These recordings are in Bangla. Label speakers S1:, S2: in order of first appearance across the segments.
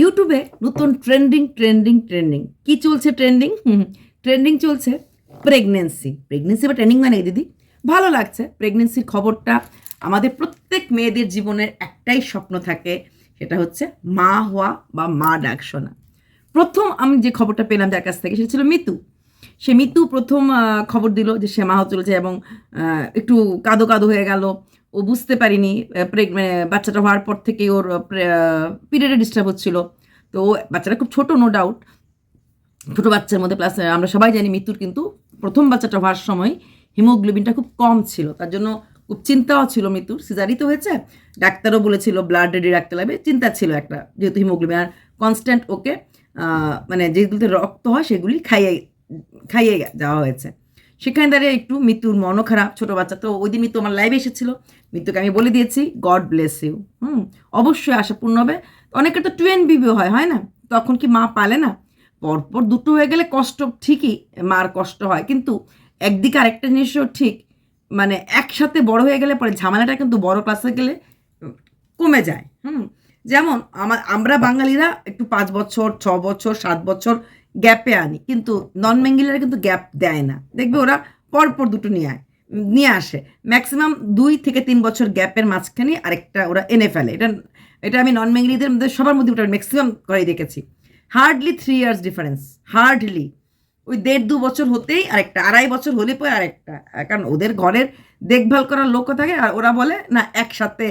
S1: ইউটিউবে নতুন ট্রেন্ডিং ট্রেন্ডিং ট্রেন্ডিং কি চলছে ট্রেন্ডিং ট্রেন্ডিং চলছে প্রেগনেন্সি প্রেগনেন্সি বা ট্রেন্ডিং মানে দিদি? ভালো লাগছে। প্রেগনেন্সির খবরটা আমাদের প্রত্যেক মেয়েদের জীবনের একটাই স্বপ্ন থাকে, সেটা হচ্ছে মা হওয়া বা মা ডাক শোনা। প্রথম আমি যে খবরটা পেলাম যার কাছ থেকে, সেটা ছিল মিতু। সে মিতু প্রথম খবর দিল যে সে মা চলেছে এবং একটু কাদো কাদো হয়ে গেল। ও বুঝতে পারিনি আহ, প্রেগ- মানে বাচ্চাটা হওয়ার পর থেকে ওর পিরিয়ডে ডিস্টার্ব হচ্ছিল। তো বাচ্চাটা খুব ছোট নো ডাউট ছোটো বাচ্চার মধ্যে প্লাস আমরা সবাই জানি মৃত্যুর কিন্তু প্রথম বাচ্চাটা হওয়ার সময় হিমোগ্লোবিনটা খুব কম ছিল। তার জন্য খুব চিন্তাও ছিল মৃত্যুর। সিজারি তো হয়েছে ডাক্তারও বলেছিল ব্লাড রেডি রাখতে লাগবে। চিন্তা ছিল একটা যেহেতু হিমোগ্লোবিন আর কনস্ট্যান্ট ওকে মানে যেগুলোতে রক্ত হয় সেগুলি খাইয়ে খাইয়ে যাওয়া হয়েছে। সেখানে দাঁড়িয়ে একটু মৃত্যুর মনও খারাপ ছোটো বাচ্চা। তো ওই দিন মৃত্যু আমার লাইভে এসেছিল। মৃত্যুকে আমি বলে দিয়েছি গড ব্লেস ইউ হুম, অবশ্যই আশাপূর্ণ হবে। অনেকের তো টুয়েন বিবিও হয় হয় না? তখন কি মা পালে না? পরপর দুটো হয়ে গেলে কষ্ট ঠিকই, মার কষ্ট হয়। কিন্তু একদিকে আরেকটা জিনিসও ঠিক মানে একসাথে বড় হয়ে গেলে পরে ঝামেলাটা কিন্তু বড় ক্লাসে গেলে কমে যায়। হুম, যেমন আমার, আমরা বাঙালিরা একটু পাঁচ বছর, ছ বছর, সাত বছর গ্যাপে আনি। কিন্তু নন বেঙ্গলিরা কিন্তু গ্যাপ দেয় না। দেখবে ওরা পরপর দুটো নিয়ে আয়। নিয়ে আসে। ম্যাক্সিমাম দুই থেকে তিন বছর গ্যাপের মাঝখানে আরেকটা ওরা এনে ফেলে। এটা এটা আমি নন বেঙ্গলিদের মধ্যে, সবার মধ্যে ওটা ম্যাক্সিমাম করেই দেখেছি। Hardly three years difference hardly ওই দেড় দু বছর হতেই আরেকটা, আড়াই বছর হলে পরে আরেকটা। কারণ ওদের ঘরের দেখভাল করার লোকও থাকে, আর ওরা বলে, না, একসাথে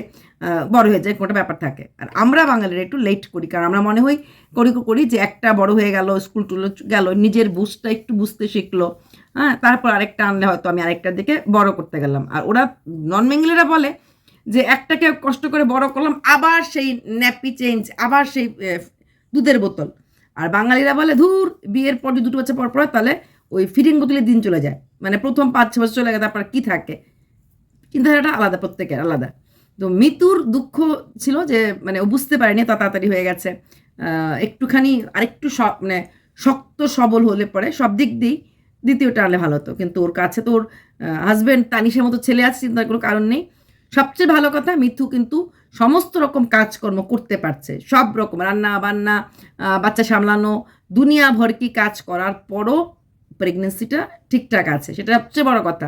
S1: বড় হয়ে যায়, কোনটা ব্যাপার থাকে? আর আমরা বাঙালিরা একটু লেট করি, কারণ আমরা মনে হই, করি করি যে একটা বড় হয়ে গেল স্কুল টুল গেল, নিজের বুঝটা একটু বুঝতে শিখলো। হ্যাঁ তারপর আরেকটা আনলে হয়তো আমি আরেকটার দিকে বড় করতে গেলাম। আর ওরা নন বেঙ্গলিরা বলে যে একটাকে কষ্ট করে বড় করলাম, আবার সেই ন্যাপি চেঞ্জ আবার সেই দুধের বোতল। আর বাঙালিরা বলে, ধুর, বিয়ের পর যদি দুটো বছর পর তাহলে ওই ফিডিং বোতলের দিন চলে যায়। মানে প্রথম পাঁচ ছ বছর চলে গেলে তারপর কী থাকে? কিন্তু চিন্তাধারাটা আলাদা, প্রত্যেকের আলাদা। তো মৃত্যুর দুঃখ ছিল যে মানে ও বুঝতে পারেনি তা তাড়াতাড়ি হয়ে গেছে। একটুখানি আরেকটু স- মানে শক্ত সবল হলে পরে সব দিক দিয়েই দ্বিতীয়টা আনলে ভালো হতো। কিন্তু ওর কাছে তো ওর হাজব্যান্ড তানিশের মতো ছেলে আছে, চিন্তার কোনো কারণ নেই। সবচেয়ে ভালো কথা, মিথু কিন্তু সমস্ত রকম কাজকর্ম করতে পারছে। সব রকম, রান্না, বান্না বাচ্চা সামলানো, দুনিয়া ভর্তি কাজ করার পরও প্রেগনেন্সিটা ঠিকঠাক আছে। সেটা সবচেয়ে বড় কথা।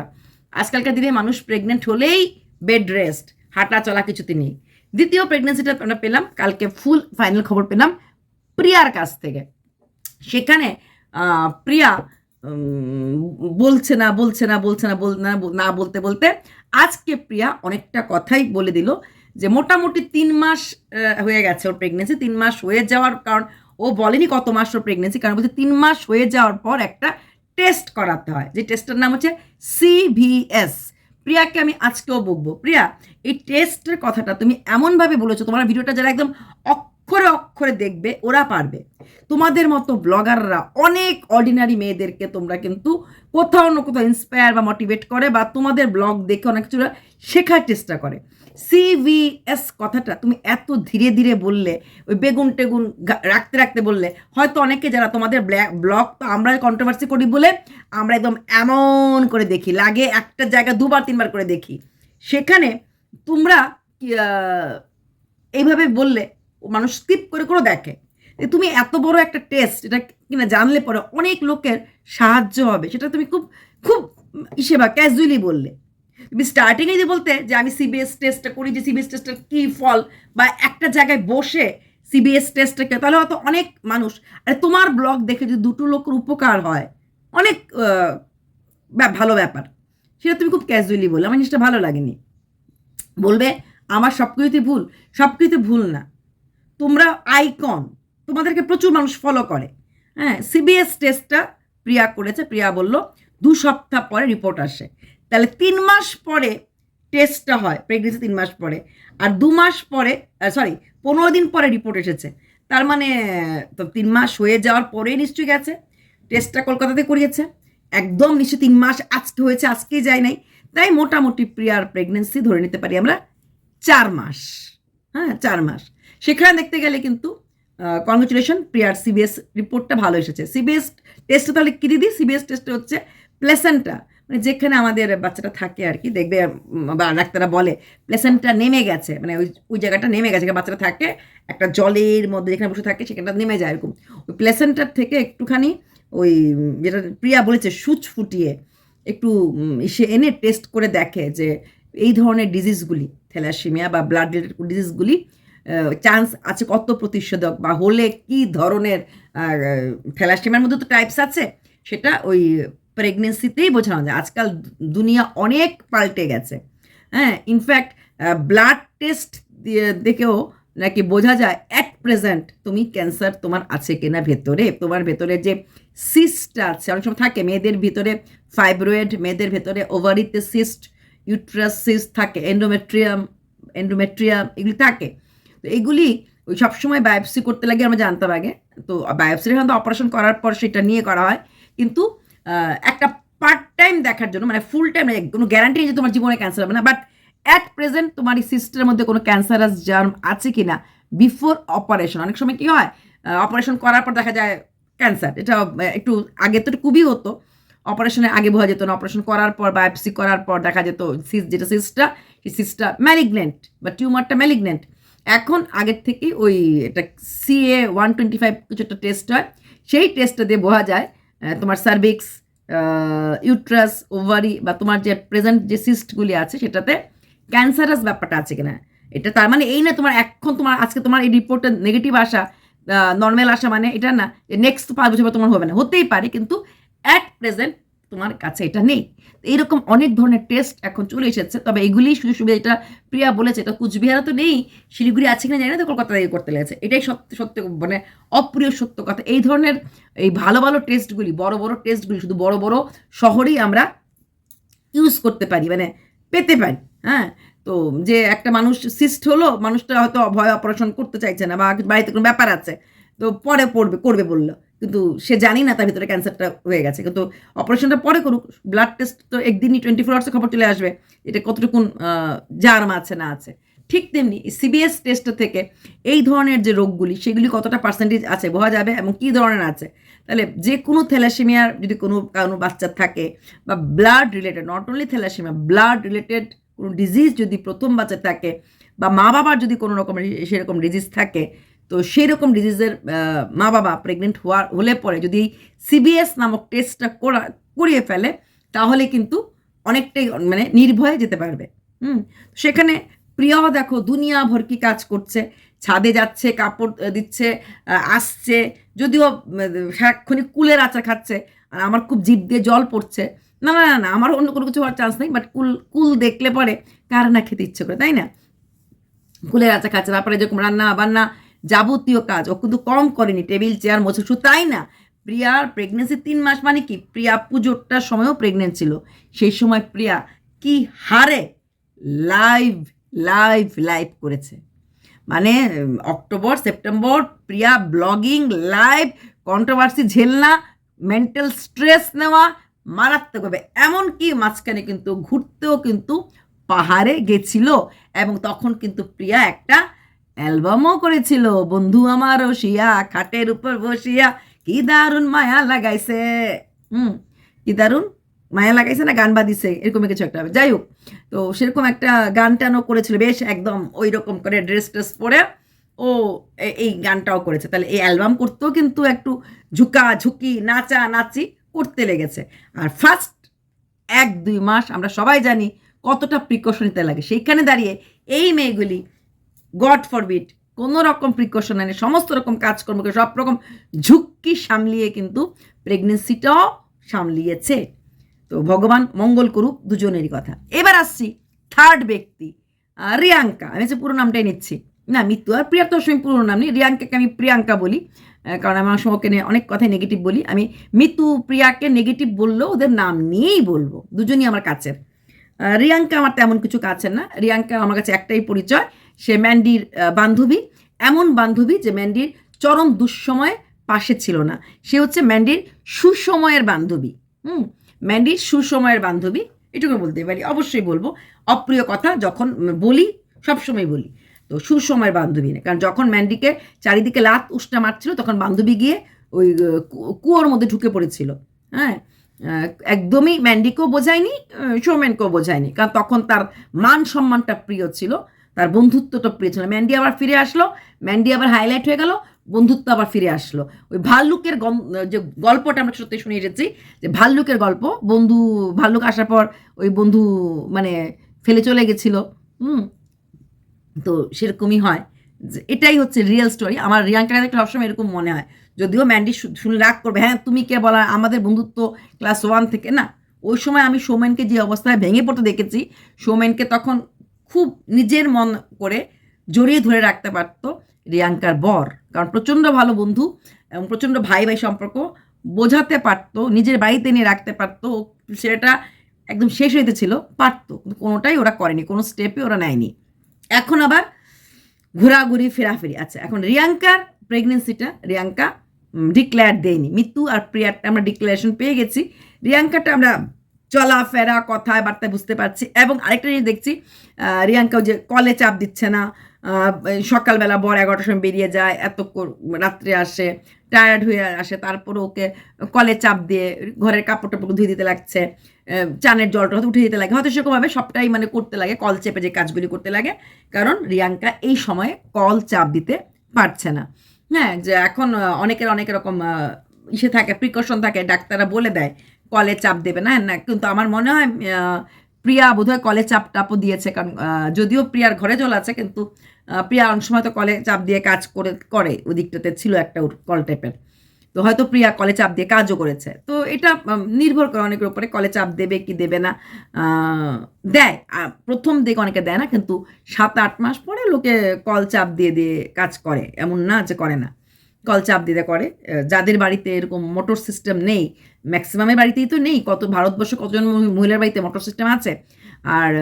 S1: আজকালকার দিনে মানুষ প্রেগনেন্ট হলেই বেড রেস্ট হাঁটা চলা কিছুতে নেই। দ্বিতীয় প্রেগনেন্সিটা আমরা পেলাম, কালকে ফুল ফাইনাল খবর পেলাম, প্রিয়ার কাছ থেকে। সেখানে প্রিয়া বলছে না বলছে না বলছে না, বল, না না বলতে বলতে আজকে প্রিয়া অনেকটা কথাই বলে দিল যে মোটামুটি তিন মাস হয়ে গেছে ওর প্রেগনেন্সি তিন মাস হয়ে যাওয়ার কারণ, ও বলেনি কত মাস ওর প্রেগনেন্সি কারণ বলছে তিন মাস হয়ে যাওয়ার পর একটা টেস্ট করাতে হয়। যে টেস্টের নাম হচ্ছে সিভিএস প্রিয়াকে আমি আজকেও বকবো। প্রিয়া, এই টেস্টের কথাটা তুমি এমনভাবে বলেছ, তোমার ভিডিওটা যারা একদম অক্ষরে অক্ষরে দেখবে, ওরা পারবে। তোমাদের মতো ব্লগাররা অনেক অর্ডিনারি মেয়েদেরকে তোমরা কিন্তু কোথাও না কোথাও ইন্সপায়ার বা মোটিভেট করে বা তোমাদের ব্লগ দেখে অনেক কিছু শেখার চেষ্টা করে। সিভিএস কথাটা তুমি এত ধীরে ধীরে বললে, ওই বেগুন টেগুন রাখতে রাখতে বললে, হয়তো অনেকে যারা তোমাদের ব্লগ তো আমরা কন্ট্রোভার্সি করি বলে আমরা একদম এমন করে দেখি, লাগে একটা জায়গা দুবার, তিনবার করে দেখি। সেখানে তোমরা এইভাবে বললে মানুষ স্কিপ করে করে দেখে। যে তুমি এত বড় একটা টেস্ট এটা কিনা জানলে পরে অনেক লোকের সাহায্য হবে। সেটা তুমি খুব খুব ইসে বা ক্যাজুয়ালি বললে। তুমি স্টার্টিংয়ে যদি বলতে যে আমি সিবিএস টেস্টটা করি যে সিবিএস টেস্টের কী ফল, বা একটা জায়গায় বসে সিবিএস টেস্টটাকে তাহলে হয়তো অনেক মানুষ, আর তোমার ব্লগ দেখে যদি দুটো লোকের উপকার হয়, অনেক ভালো ব্যাপার। সেটা তুমি খুব ক্যাজুয়ালি বললে, আমার জিনিসটা ভালো লাগেনি। বলবে, আমার সব কিছুতে ভুল সব কিছুতে ভুল না। তোমরা আইকন, তোমাদেরকে প্রচুর মানুষ ফলো করে। হ্যাঁ সিবিএস টেস্টটা প্রিয়া করেছে, প্রিয়া বলল, দু সপ্তাহ পরে রিপোর্ট আসে। তাহলে তিন মাস পরে টেস্টটা হয় প্রেগনেন্সি তিন মাস পরে। আর দু মাস পরে সরি পনেরো দিন পরে রিপোর্ট এসেছে। তার মানে তো তিন মাস হয়ে যাওয়ার পরেই নিশ্চয়ই গেছে। টেস্টটা কলকাতাতে করিয়েছে। একদম নিশ্চয়ই তিন মাস আজকে হয়েছে, আজকেই যায় নাই। তাই মোটামুটি প্রিয়ার প্রেগনেন্সি ধরে নিতে পারি আমরা চার মাস। হ্যাঁ চার মাস। সেখানে দেখতে গেলে কিন্তু কংগ্রেচুলেশন প্রিয়ার সিবিএস রিপোর্টটা ভালো এসেছে। সিবিএস টেস্টে তাহলে কী দিদি? সিবিএস টেস্টে হচ্ছে প্লেসেন্টা মানে যেখানে আমাদের বাচ্চাটা থাকে আর কি, দেখবে বা ডাক্তাররা বলে প্লেসেন্টটা নেমে গেছে মানে ওই ওই জায়গাটা নেমে গেছে, যেখানে বাচ্চাটা থাকে, একটা জলের মধ্যে যেখানে বসে থাকে, সেখানটা নেমে যায় এরকম। ওই প্লেসেন্টার থেকে একটুখানি ওই, যেটা প্রিয়া বলেছে, সুচ ফুটিয়ে একটু ইসে এনে টেস্ট করে দেখে যে, এই ধরনের ডিজিজগুলি থ্যালাসিমিয়া বা ব্লাড রিলেটেড ডিজিজগুলি চান্স আছে কত প্রতিষেধক বা হলে কি ধরনের থ্যালাসিমিয়ার মধ্যে তো টাইপস আছে, সেটা ওই প্রেগনেন্সিতেই বোঝানো যায়। আজকাল দুনিয়া অনেক পাল্টে গেছে। হ্যাঁ ইনফ্যাক্ট ব্লাড টেস্ট দেখেও নাকি বোঝা যায় অ্যাট প্রেজেন্ট তুমি ক্যান্সার তোমার আছে কিনা ভেতরে। তোমার ভেতরে যে সিস্টটা আছে, অনেক সময় থাকে মেয়েদের ভিতরে ফাইব্রয়েড মেয়েদের ভেতরে ওভারিতে সিস্ট ইউট্রাস সিস্ট থাকে এন্ডোমেট্রিয়াম এন্ডোমেট্রিয়াম এগুলি থাকে। তো এগুলি ওই সবসময় বায়োপসি করতে লাগে, আমরা জানতাম আগে। তো বায়োপসির এখন অপারেশন করার পর সেটা নিয়ে করা হয়। কিন্তু একটা পার্ট টাইম দেখার জন্য মানে ফুল টাইম কোনো গ্যারান্টি যে তোমার জীবনে ক্যান্সার হবে না। বাট অ্যাট প্রেজেন্ট তোমার এই সিস্টের মধ্যে কোনো ক্যান্সারাস জার্ম আছে কি না বিফোর অপারেশন অনেক সময় কি হয় অপারেশন করার পর দেখা যায় ক্যান্সার এটা একটু আগে তো খুবই হতো। অপারেশনের আগে বোঝা যেত না অপারেশন করার পর বায়োপসি করার পর দেখা যেত সিস যেটা সিসটা সেই সিসটা ম্যালিগনেন্ট বা টিউমারটা ম্যালিগনেন্ট এখন আগের থেকে ওই এটা সিএ ওয়ান টোয়েন্টি ফাইভ কিছু একটা টেস্ট হয়। সেই টেস্টটা দিয়ে বোঝা যায় তোমার সার্ভিক্স ইউট্রাস ওভারি বা তোমার যে প্রেজেন্ট যে সিস্টগুলি আছে সেটাতে ক্যান্সারাস ব্যাপারটা আছে কিনা। এটা তার মানে এই না তোমার এখন তোমার, আজকে তোমার এই রিপোর্টটা নেগেটিভ আসা নর্মাল আসা মানে এটা না নেক্সট পাঁচ বছর তোমার হবে না। হতেই পারে, কিন্তু অ্যাট প্রেজেন্ট তোমার কাছে এটা নেই। তো এইরকম অনেক ধরনের টেস্ট এখন চলে এসেছে, তবে এগুলি সুযোগ সুবিধা এটা প্রিয়া বলেছে তো কুচবিহারে তো নেই, শিলিগুড়ি আছে কিনা জানি না তো কলকাতায় এই করতে লেগেছে। এটাই সত্য সত্য মানে অপ্রিয় সত্য কথা। এই ধরনের এই ভালো ভালো টেস্টগুলি বড় বড় টেস্টগুলি শুধু বড় বড় শহরেই আমরা ইউজ করতে পারি মানে পেতে পারি হ্যাঁ? তো যে একটা মানুষ সিস্ট হলো, মানুষটা হয়তো ভয় অপারেশন করতে চাইছে না বা বাড়িতে কোনো ব্যাপার আছে। তো পরে পড়বে, করবে বলল। কিন্তু সে জানি না তার ভিতরে ক্যান্সারটা হয়ে গেছে। কিন্তু অপারেশনটা পরে করুক ব্লাড টেস্ট তো একদিনই টোয়েন্টি ফোর আওয়ার্সে খবর চলে আসবে, এটা কতটুকুন জার্ম আছে না আছে। ঠিক তেমনি সিবিএস টেস্ট থেকে এই ধরনের যে রোগগুলি, সেগুলি কতটা পার্সেন্টেজ আছে, বোঝা যাবে এবং কী ধরনের আছে? তাহলে যে কোনো থ্যালাসেমিয়ার যদি কোনো কোনো বাচ্চা থাকে বা blood related not only thalassaemia blood related কোনো ডিজিজ যদি প্রথম বাচ্চা থাকে বা মা বাবার যদি কোনো রকম সেরকম ডিজিজ থাকে তো সেই রকম ডিজিজের মা বাবা প্রেগনেন্ট হওয়ার হলে পরে যদি সিবিএস নামক টেস্টটা করা করিয়ে ফেলে তাহলে কিন্তু অনেকটাই মানে নির্ভয়ে যেতে পারবে। হুম? সেখানে প্রিয়াও দেখো দুনিয়া ভর কি কাজ করছে? ছাদে যাচ্ছে কাপড় দিচ্ছে আসছে যদিও উম, কুলের আচার খাচ্ছে আর আমার খুব জিভ দিয়ে জল পড়ছে। না না না না আমার অন্য কোনো কিছু হওয়ার চান্স নেই বাট কুল কুল দেখলে পরে কার না খেতে ইচ্ছে করে তাই না? কুলের আচা খাচ্ছে তারপরে যেরকম রান্না বান্না যাবতীয় কাজ। ও কিন্তু কম করেনি। টেবিল, চেয়ার মোছা শুধু তাই না, প্রিয়ার প্রেগনেন্সি তিন মাস মানে কি? প্রিয়া পুজোরটার সময়ও প্রেগনেন্ট ছিল। সেই সময় প্রিয়া কি হারে লাইভ লাইভ লাইভ করেছে। মানে October, September, Priya blogging live controversy ঝেলনা mental stress নেওয়া মারাত্মকভাবে এমনকি মাঝখানে কিন্তু ঘুরতেও কিন্তু পাহাড়ে গেছিল। এবং তখন কিন্তু প্রিয়া একটা অ্যালবামও করেছিল। বন্ধু আমার রসিয়া, খাটের উপর বসিয়া কি দারুণ মায়া লাগাইছে। হুম, কি দারুণ মায়া লাগাইছে না, গান বাদিছে, এরকম কিছু একটা হবে। যাই হোক, তো সেরকম একটা গান টানও করেছিল, বেশ একদম ওই রকম করে ড্রেস ট্রেস পরে ও এই গানটাও করেছে। তাহলে এই অ্যালবাম করতেও কিন্তু একটু ঝুঁকা, ঝুঁকি, নাচা, নাচি করতে লেগেছে। আর ফার্স্ট এক দুই মাস আমরা সবাই জানি কতটা প্রিকশন নিতে লাগে। সেইখানে দাঁড়িয়ে এই মেয়েগুলি গড ফরবিট কোনো রকম প্রিকশন নেই, সমস্ত রকম কাজকর্মকে সব রকম ঝুঁকি সামলিয়ে কিন্তু প্রেগনেন্সিটাও সামলিয়েছে। তো ভগবান মঙ্গল করুক, দুজনেরই কথা। এবার আসছি থার্ড ব্যক্তি রিয়াঙ্কা। আমি হচ্ছে পুরো নামটাই নিচ্ছি। না, মৃত্যু আর প্রিয়া তো সঙ্গে পুরো নাম নেই। রিয়াঙ্কাকে আমি প্রিয়াঙ্কা বলি কারণ আমি আমার ওকে নিয়ে অনেক কথাই নেগেটিভ বলি। আমি মিতু প্রিয়াকে নেগেটিভ বললেও ওদের নাম নিয়েই বলব। দুজনই আমার কাছের। রিয়াঙ্কা আমার তেমন কিছু কাছের না। রিয়াঙ্কা আমার কাছে একটাই পরিচয়। সে ম্যান্ডির বান্ধবী। এমন বান্ধবী যে ম্যান্ডির চরম দুঃসময়ে পাশে ছিল না। সে হচ্ছে ম্যান্ডির সুসময়ের বান্ধবী। হুম, ম্যান্ডির সুসময়ের বান্ধবী। এটুকু বলতে পারি, অবশ্যই বলব। অপ্রিয় কথা, যখন বলি, সবসময় বলি। তো সুসময়ের বান্ধবী না। কারণ যখন ম্যান্ডিকে চারিদিকে লাত উষ্টা মারছিল, তখন বান্ধবী গিয়ে ওই কুয়োর মধ্যে ঢুকে পড়েছিল। হ্যাঁ একদমই ম্যান্ডিকেও বোঝায়নি সৌমেনকেও বোঝায়নি। কারণ তখন তার মান সম্মানটা প্রিয় ছিল। তার বন্ধুত্বটা প্রিয় ছিল ম্যান্ডি আবার ফিরে আসলো, ম্যান্ডি আবার হাইলাইট হয়ে গেল, বন্ধুত্ব আবার ফিরে আসলো। ওই ভাল্লুকের যে গল্পটা আমরা সত্যি শুনে এসেছি, যে ভাল্লুকের গল্প, বন্ধু, ভাল্লুক আসার পর ওই বন্ধু মানে ফেলে চলে গেছিল। হুম? তো সেরকমই হয়। যে এটাই হচ্ছে রিয়েল স্টোরি আমার রিয়াঙ্কাকে দেখলে সবসময় এরকম মনে হয়। যদিও ম্যান্ডি শুনে রাগ করবে হ্যাঁ তুমি কে বলা, আমাদের বন্ধুত্ব ক্লাস ওয়ান থেকে, না। ওই সময় আমি সৌমেনকে যে অবস্থায় ভেঙে পড়তে দেখেছি, সৌমেনকে তখন খুব নিজের মন করে জড়িয়ে ধরে রাখতে পারত রিয়াঙ্কার বর। কারণ প্রচণ্ড ভালো বন্ধু এবং প্রচণ্ড ভাই ভাই সম্পর্ক বোঝাতে পারতো, নিজের বাড়িতে নিয়ে রাখতে পারতো সেটা একদম শেষ হইতে ছিল, পারতো। কিন্তু কোনোটাই ওরা করেনি, কোনো স্টেপে ওরা নেয়নি। এখন আবার ঘোরাঘুরি, ফেরাফেরি। আচ্ছা এখন রিয়াঙ্কার প্রেগনেন্সিটা রিয়াঙ্কা ডিক্লেয়ার দেয়নি। মৃত্যু আর প্রিয়ারটা আমরা ডিক্লারেশন পেয়ে গেছি। রিয়াঙ্কাটা আমরা চলাফেরা কথায় বার্তায় বুঝতে পারছি। এবং আরেকটা জিনিস দেখছি রিয়াঙ্কাও যে কলে চাপ দিচ্ছে না সকালবেলা বর এগারোটার সময় বেরিয়ে যায়, এত রাত্রে আসে টায়ার্ড হয়ে আসে তারপরে ওকে কলে চাপ দিয়ে ঘরের কাপড় টাপড় ধুয়ে দিতে লাগছে চানের জলটা হয়তো উঠে দিতে লাগে, হয়তো সেরকমভাবে সবটাই মানে করতে লাগে, কল চেপে যে কাজগুলি করতে লাগে, কারণ রিয়াঙ্কা এই সময়ে কল চাপ দিতে পারছে না। হ্যাঁ যে এখন অনেকের অনেক রকম ইসে থাকে প্রিকশন থাকে, ডাক্তাররা বলে দেয় কলে চাপ দেবে না না, কিন্তু আমার মনে হয় প্রিয়া বোধহয় কলে চাপ টাপও দিয়েছে, কারণ যদিও প্রিয়ার ঘরে জল আছে, কিন্তু প্রিয়া অনেক সময় তো কলে চাপ দিয়ে কাজ করে করে, ওই দিকটাতে ছিল একটা কল টাইপের। তো হয়তো প্রিয়া কলে চাপ দিয়ে কাজও করেছে। তো এটা নির্ভর করে অনেকের উপরে কলে চাপ দেবে কি দেবে না দেয় প্রথম দিকে অনেকে দেয় না, কিন্তু সাত আট মাস পরে লোকে কল চাপ দিয়ে দিয়ে কাজ করে, এমন না যে করে না। কল চাপ দিতে করে। যাদের বাড়িতে এরকম মোটর সিস্টেম নেই, ম্যাক্সিমামের বাড়িতেই তো নেই, কত ভারতবর্ষে কতজন মহিলার বাড়িতে মোটর সিস্টেম আছে? আর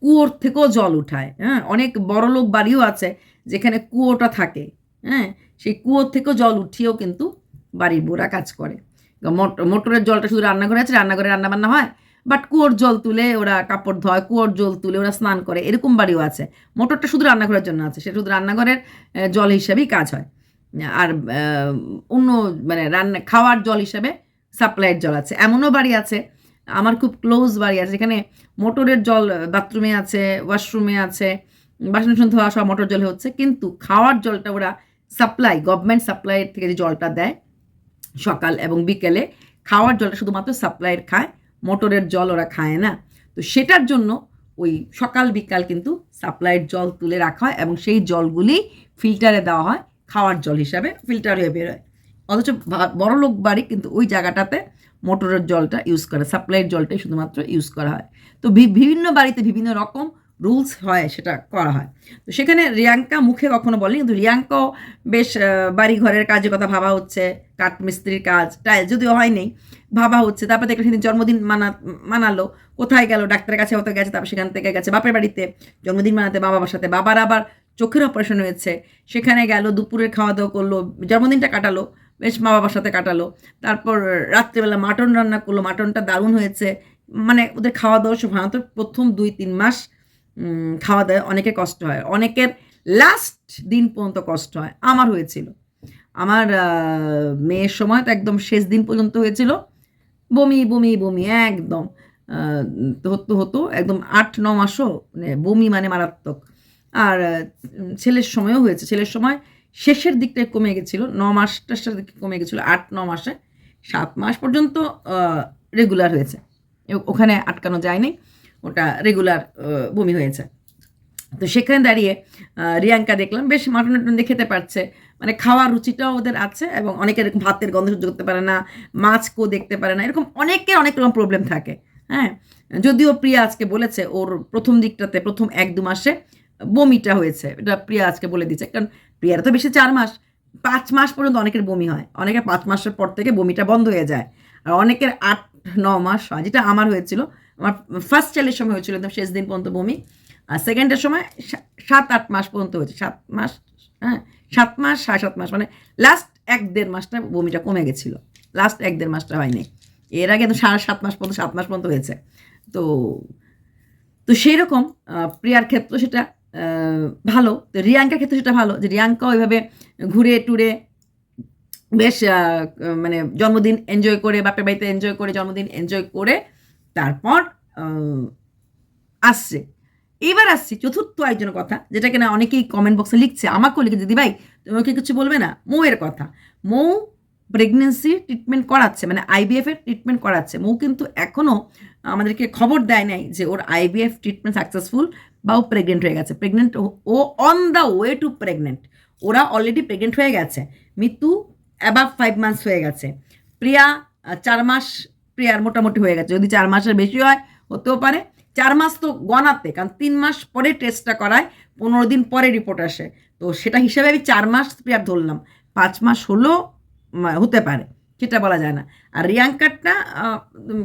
S1: কুয়োর থেকেও জল উঠায় হ্যাঁ? অনেক বড় লোক বাড়িও আছে যেখানে কুয়োটা থাকে হ্যাঁ? সেই কুয়োর থেকেও জল উঠিয়েও কিন্তু বাড়ির বোরা কাজ করে। মোট- মোটরের জলটা শুধু রান্নাঘরে আছে, রান্নাঘরে রান্না বান্না হয়, বাট কুয়োর জল তুলে ওরা কাপড় ধোয়, কুয়োর জল তুলে ওরা স্নান করে, এরকম বাড়িও আছে। মোটরটা শুধু রান্নাঘরের জন্য আছে, সেটা শুধু রান্নাঘরের জল হিসাবেই কাজ হয়। আর অন্য মানে রান্না, খাওয়ার জল হিসাবে সাপ্লাইয়ের জল আছে। এমনও বাড়ি আছে, আমার খুব ক্লোজ বাড়ি আছে, যেখানে মোটরের জল বাথরুমে আছে, ওয়াশরুমে আছে, বাসন টাসন ধোয়া সব মোটর জলে হচ্ছে, কিন্তু খাওয়ার জলটা ওরা সাপ্লাই, গভর্নমেন্ট সাপ্লাইয়ের থেকে যে জলটা দেয় সকাল এবং বিকেলে, খাওয়ার জলটা শুধুমাত্র সাপ্লাইয়ের খায়, মোটরের জল ওরা খায় না। তো সেটার জন্য ওই সকাল বিকাল কিন্তু সাপ্লাইয়ের জল তুলে রাখা হয় এবং সেই জলগুলি ফিল্টারে দেওয়া হয়। খাওয়ার জল হিসাবে ফিল্টার হয়ে বেরোয়। অথচ বড় লোক বাড়ি কিন্তু ওই জায়গাটাতে মোটরের জলটা ইউজ করে সাপ্লাইয়ের জলটাই শুধুমাত্র ইউজ করা হয়। তো বিভিন্ন বাড়িতে বিভিন্ন রকম রুলস হয়, সেটা করা হয়। তো সেখানে রিয়াঙ্কা মুখে কখনো বলেনি, কিন্তু রিয়াঙ্কাও বেশ বাড়ি ঘরের কাজের কথা ভাবা হচ্ছে, কাঠমিস্ত্রির কাজ টাইল যদিও হয়নি, ভাবা হচ্ছে। তারপর দেখলে সেদিন জন্মদিন মানা, মানালো, কোথায় গেল? ডাক্তারের কাছে হয়তো গেছে, তারপর সেখান থেকে গেছে, বাপের বাড়িতে। জন্মদিন মানাতে মা বাবার সাথে, বাবার আবার চোখের অপারেশন হয়েছে। সেখানে গেল দুপুরের খাওয়া দাওয়া করল জন্মদিনটা কাটালো, বেশ মা বাবার সাথে কাটালো। তারপর রাত্রেবেলা মাটন রান্না করল, মাটনটা দারুণ হয়েছে। মানে ওদের খাওয়া দাওয়া সাধারণত প্রথম দুই, তিন মাস খাওয়া দাওয়া অনেকের কষ্ট হয়। অনেকের লাস্ট দিন পর্যন্ত কষ্ট হয়। আমার হয়েছিল। আমার মেয়ের সময় তো একদম শেষ দিন পর্যন্ত হয়েছিল। বমি বমি বমি, একদম হতো হতো, একদম আট, ন মাসও মানে বমি মানে মারাত্মক। আর ছেলের সময়ও হয়েছে। ছেলের সময় শেষের দিকটায় কমে গেছিল, ন মাসটার দিকে কমে গেছিল, আট, ন মাসে। সাত মাস পর্যন্ত রেগুলার হয়েছে। ওখানে আটকানো যায়নি, ওটা রেগুলার বমি হয়েছে। তো সেখানে দাঁড়িয়ে রিয়াঙ্কা দেখলাম, বেশ মাটন টাটন দিয়ে খেতে পারছে। মানে খাওয়ার রুচিটাও ওদের আছে এবং অনেকের এরকম ভাতের গন্ধ সহ্য করতে পারে না মাছ কো দেখতে পারে না, এরকম অনেকের অনেক রকম প্রবলেম থাকে হ্যাঁ? যদিও প্রিয়া আজকে বলেছে, ওর প্রথম দিকটাতে, প্রথম এক, দু মাসে বমিটা হয়েছে। এটা প্রিয়া আজকে বলে দিচ্ছে কারণ প্রিয়ার তো বেশি চার মাস। পাঁচ মাস পর্যন্ত অনেকের বমি হয়। অনেকের পাঁচ মাসের পর থেকে বমিটা বন্ধ হয়ে যায়। আর অনেকের আট, ন মাস হয়। যেটা আমার হয়েছিল, আমার ফার্স্ট চাইলের সময় হয়েছিল, একদম শেষ দিন পর্যন্ত বমি। আর সেকেন্ডের সময় সাত, আট মাস পর্যন্ত হয়েছে। সাত মাস হ্যাঁ সাত মাস, সাড়ে সাত মাস। মানে লাস্ট এক, দেড় মাসটা বমিটা কমে গেছিল। লাস্ট এক, দেড় মাসটা হয়নি। এর আগে তো সাড়ে সাত মাস পর্যন্ত, সাত মাস পর্যন্ত হয়েছে। তো তো সেই রকম প্রিয়ার ক্ষেত্রে সেটা ভালো। রিয়াঙ্কার ক্ষেত্রে সেটা ভালো যে রিয়াঙ্কা ওইভাবে ঘুরে টুরে বেশ মানে জন্মদিন এনজয় করে, বাপের বাড়িতে এনজয় করে, জন্মদিন এনজয় করে তারপর আসছে। এবার আসছি চতুর্থ একজনের কথা, যেটা কিনা অনেকেই কমেন্ট বক্সে লিখছে, আমাকেও লিখে দিদি ভাই ওকে কিছু বলবে না? মৌয়ের কথা। মৌ প্রেগনেন্সি ট্রিটমেন্ট করাচ্ছে মানে আইবিএফ এর ট্রিটমেন্ট করাচ্ছে। মৌ কিন্তু এখনও আমাদেরকে খবর দেয় নাই যে ওর আইবিএফ ট্রিটমেন্ট সাকসেসফুল বা ও প্রেগনেন্ট হয়ে গেছে। Pregnant O on the way to pregnant ওরা অলরেডি প্রেগনেন্ট হয়ে গেছে। মৃত্যু অ্যাবাভ ফাইভ মান্থস হয়ে গেছে। প্রিয়া চার মাস প্রিয়ার মোটামুটি হয়ে গেছে। যদি চার মাসের বেশি হয়, হতেও পারে। চার মাস তো গণাতে কারণ তিন মাস পরে টেস্টটা করায়, পনেরো দিন পরে রিপোর্ট আসে। তো সেটা হিসাবে আমি চার মাস প্রিয়ার ধরলাম। পাঁচ মাস হলেও হতে পারে। সেটা বলা যায় না। আর রিয়াঙ্কারটা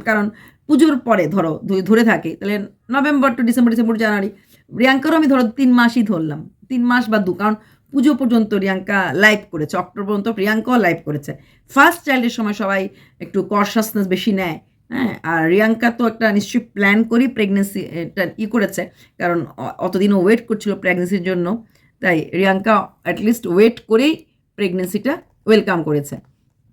S1: কারণ পুজোর পরে, ধরো ধরে থাকে, তাহলে November to December December January রিয়াঙ্কারও আমি ধরো তিন মাসই ধরলাম। তিন মাস বা দু, কারণ পুজো পর্যন্ত রিয়াঙ্কা লাইভ করেছে, অক্টোবর পর্যন্ত প্রিয়াঙ্কাও লাইভ করেছে। ফার্স্ট চাইল্ডের সময় সবাই একটু কনসাসনেস বেশি নেয় হ্যাঁ? আর রিয়াঙ্কা তো একটা নিশ্চয়ই প্ল্যান করি প্রেগনেন্সি এটা ই করেছে, কারণ অ- অতদিনও ওয়েট করছিল প্রেগনেন্সির জন্য। তাই রিয়াঙ্কা অ্যাটলিস্ট ওয়েট করেই প্রেগনেন্সিটা ওয়েলকাম করেছে।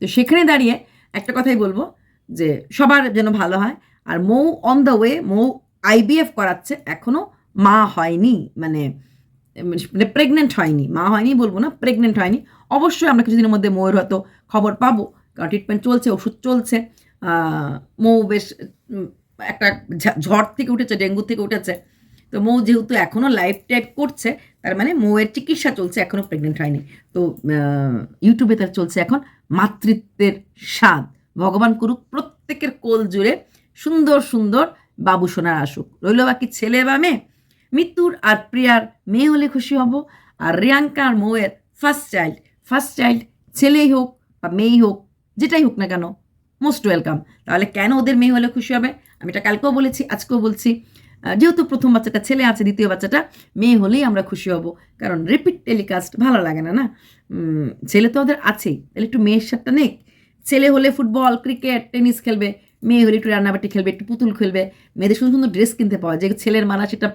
S1: তো সেখানে দাঁড়িয়ে একটা কথাই বলব, যে সবার যেন ভালো হয়। আর Mou on the way Mou IVF করাচ্ছে এখনও মা হয়নি মানে মানে প্রেগনেন্ট হয়নি, মা হয়নি বলব না প্রেগনেন্ট হয়নি। অবশ্যই আমরা কিছুদিনের মধ্যে মৌয়ের হয়তো খবর পাবো, কারণ ট্রিটমেন্ট চলছে, ওষুধ চলছে মৌ বেশ একটা ঝড় থেকে উঠেছে, ডেঙ্গু থেকে উঠেছে। তো মৌ যেহেতু এখনও লাইফ টাইপ করছে, তার মানে মৌয়ের চিকিৎসা চলছে এখনও প্রেগনেন্ট হয়নি। তো ইউটিউবে তার চলছে এখন মাতৃত্বের স্বাদ। ভগবান করুক, প্রত্যেকের কোল জুড়ে সুন্দর সুন্দর বাবু সোনার আসুক। রইল বাকি ছেলে বা মেয়ে। মৃত্যুর আর প্রিয়ার মেয়ে হলে খুশি হব, আর রিয়াঙ্কা আর মৌয়ের ফার্স্ট চাইল্ড ফার্স্ট চাইল্ড ছেলেই হোক বা মেয়েই হোক, যেটাই হোক না কেন মোস্ট ওয়েলকাম তাহলে কেন ওদের মেয়ে হলে খুশি হবে? আমি এটা কালকেও বলেছি, আজকেও বলছি। যেহেতু প্রথম বাচ্চাটা ছেলে আছে, দ্বিতীয় বাচ্চাটা মেয়ে হলেই আমরা খুশি হব, কারণ রিপিট টেলিকাস্ট ভালো লাগে না না? ছেলে তো ওদের আছেই। তাহলে একটু মেয়ের সাথে নেক ছেলে হলে ফুটবল, ক্রিকেট, টেনিস খেলবে, মেয়ে হলে একটু রান্নাবাটি খেলবে, একটু পুতুল খেলবে। মেয়েদের সুন্দর সুন্দর ড্রেস কিনতে পাওয়া যায়। ছেলের মারা সেটা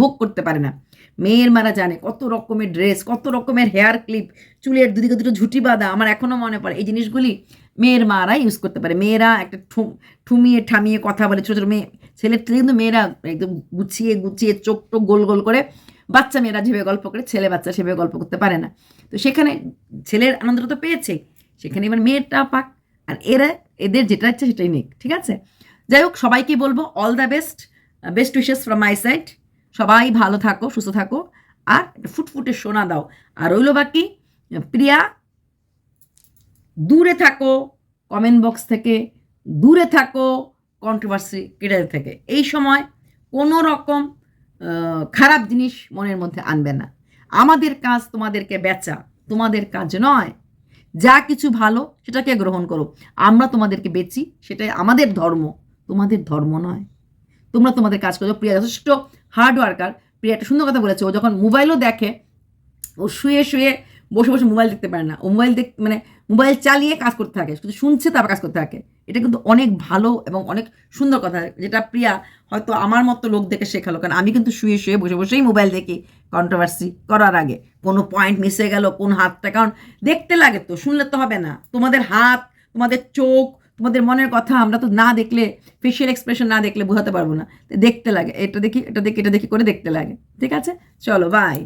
S1: ভোগ করতে পারে না। মেয়ের মারা জানে কত রকমের ড্রেস কত রকমের হেয়ার ক্লিপ চুলের দুদিকে দুটো ঝুটি বাঁধা, আমার এখনও মনে পড়ে। এই জিনিসগুলি মেয়ের মারা ইউজ করতে পারে। মেয়েরা একটা ঠুমিয়ে ঠামিয়ে কথা বলে, ছোটো ছোটো মেয়ে ছেলের থেকে কিন্তু মেয়েরা একদম গুছিয়ে গুছিয়ে চোখ টোক গোল গোল করে বাচ্চা মেয়েরা যেভাবে গল্প করে, ছেলে বাচ্চা সেভাবে গল্প করতে পারে না। তো সেখানে ছেলের আনন্দটা তো পেয়েছে। সেখানে এবার মেয়েরটা পাক, আর এরা, এদের যেটা ইচ্ছে সেটাই নিক, ঠিক আছে? যাই হোক, সবাইকে বলব all the best best wishes from my side সবাই ভালো থাকো, সুস্থ থাকো। আর ফুটফুটে সোনা দাও। আর রইল বাকি, প্রিয়া, দূরে থাকো কমেন্ট বক্স থেকে দূরে থাকো কন্ট্রোভার্সি ক্রিয়েটার থেকে। এই সময় কোনো রকম খারাপ জিনিস মনের মধ্যে আনবে না। আমাদের কাজ তোমাদেরকে বেচা, তোমাদের কাজ নয়। যা কিছু ভালো, সেটাকে গ্রহণ করো। আমরা তোমাদেরকে বেচি, সেটাই আমাদের ধর্ম। তোমাদের ধর্ম নয়। তোমরা তোমাদের কাজ করছ প্রিয়া যথেষ্ট হার্ড ওয়ার্কার প্রিয়া একটা সুন্দর কথা বলেছে, ও যখন মোবাইলও দেখে, ও শুয়ে শুয়ে বসে বসে মোবাইল দেখতে পারে না। ও মোবাইল দেখ মানে মোবাইল চালিয়ে কাজ করতে থাকে, শুধু শুনছে তারপর কাজ করতে থাকে। এটা কিন্তু অনেক ভালো এবং অনেক সুন্দর কথা, যেটা প্রিয়া হয়তো আমার মতো লোক দেখে শেখালো। কারণ আমি কিন্তু শুয়ে শুয়ে বসে বসেই মোবাইল দেখি কন্ট্রোভার্সি করার আগে। কোনো পয়েন্ট মিস গেল কোন হাতটা, কারণ দেখতে লাগে তো, শুনলে তো হবে না। তোমাদের হাত, তোমাদের চোখ তোমাদের মনের কথা আমরা তো না দেখলে ফেশিয়াল এক্সপ্রেশন না দেখলে বোঝাতে পারব না। দেখতে লাগে, এটা দেখি এটা দেখি এটা দেখি করে দেখতে লাগে। ঠিক আছে? চলো বাই